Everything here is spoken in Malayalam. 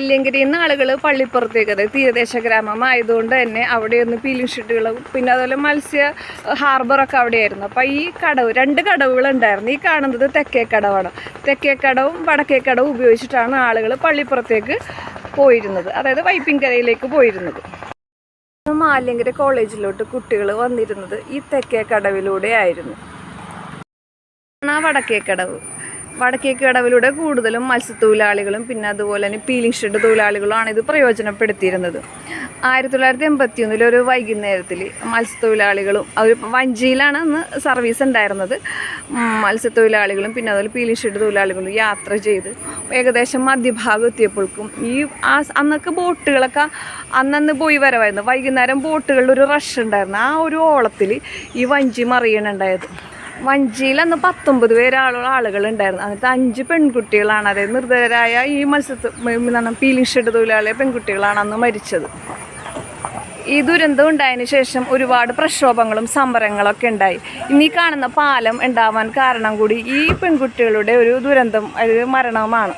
ഇല്ലെങ്കിലും ഇന്ന് ആളുകൾ പള്ളിപ്പുറത്തേക്ക് അതായത് തീരദേശ ഗ്രാമമായതുകൊണ്ട് തന്നെ അവിടെയൊന്ന് പീലിംഗ് ഷെഡുകളും പിന്നെ അതുപോലെ മത്സ്യ ഹാർബറൊക്കെ അവിടെയായിരുന്നു. അപ്പോൾ ഈ കടവ് രണ്ട് കടവുകൾ ഉണ്ടായിരുന്നു. ഈ കാണുന്നത് തെക്കേ കടവാണ്. തെക്കേ കടവും വടക്കേ കടവും ഉപയോഗിച്ചിട്ടാണ് ആളുകൾ പള്ളിപ്പുറത്തേക്ക് പോയിരുന്നത്. അതായത് വൈപ്പിൻകരയിലേക്ക് പോയിരുന്നത്. മാലിങ്കര കോളേജിലോട്ട് കുട്ടികൾ വന്നിരുന്നത് ഈ തെക്കേ കടവിലൂടെ ആയിരുന്നു. ആ വടക്കേക്കടവ് കടവിലൂടെ കൂടുതലും മത്സ്യത്തൊഴിലാളികളും പിന്നെ അതുപോലെ തന്നെ പീലിംഗ് ഷെഡ് തൊഴിലാളികളുമാണ് ഇത് പ്രയോജനപ്പെടുത്തിയിരുന്നത്. ആയിരത്തി തൊള്ളായിരത്തി എൺപത്തി ഒന്നിൽ ഒരു വൈകുന്നേരത്തിൽ മത്സ്യത്തൊഴിലാളികളും അവർ വഞ്ചിയിലാണ് അന്ന് സർവീസ് ഉണ്ടായിരുന്നത്. മത്സ്യത്തൊഴിലാളികളും പിന്നെ അതുപോലെ പീലിംഗ് ഷെഡ് തൊഴിലാളികളും യാത്ര ചെയ്ത് ഏകദേശം മധ്യഭാഗം എത്തിയപ്പോഴേക്കും ഈ ആ അന്നൊക്കെ ബോട്ടുകളൊക്കെ അന്നന്ന് പോയി വരവായിരുന്നു. വൈകുന്നേരം ബോട്ടുകളുടെ ഒരു റഷ് ഉണ്ടായിരുന്നു. ആ ഒരു ഓളത്തിൽ ഈ വഞ്ചി മറിയണുണ്ടായത് വഞ്ചിയിൽ അന്ന് പത്തൊമ്പത് പേരാളുള്ള ആളുകൾ ഉണ്ടായിരുന്നു എന്നിട്ട് അഞ്ച് പെൺകുട്ടികളാണ്. അതായത് നിർദ്ധരായ ഈ മത്സ്യത്തിൽ എന്താണ് പീലിംഗ് ഷെഡ് തൊഴിലാളിയെ പെൺകുട്ടികളാണ് അന്ന് മരിച്ചത്. ഈ ദുരന്തം ഉണ്ടായതിനു ശേഷം ഒരുപാട് പ്രക്ഷോഭങ്ങളും സമരങ്ങളൊക്കെ ഉണ്ടായി. ഇനി കാണുന്ന പാലം ഉണ്ടാവാൻ കാരണം കൂടി ഈ പെൺകുട്ടികളുടെ ഒരു ദുരന്തം ഒരു മരണമാണ്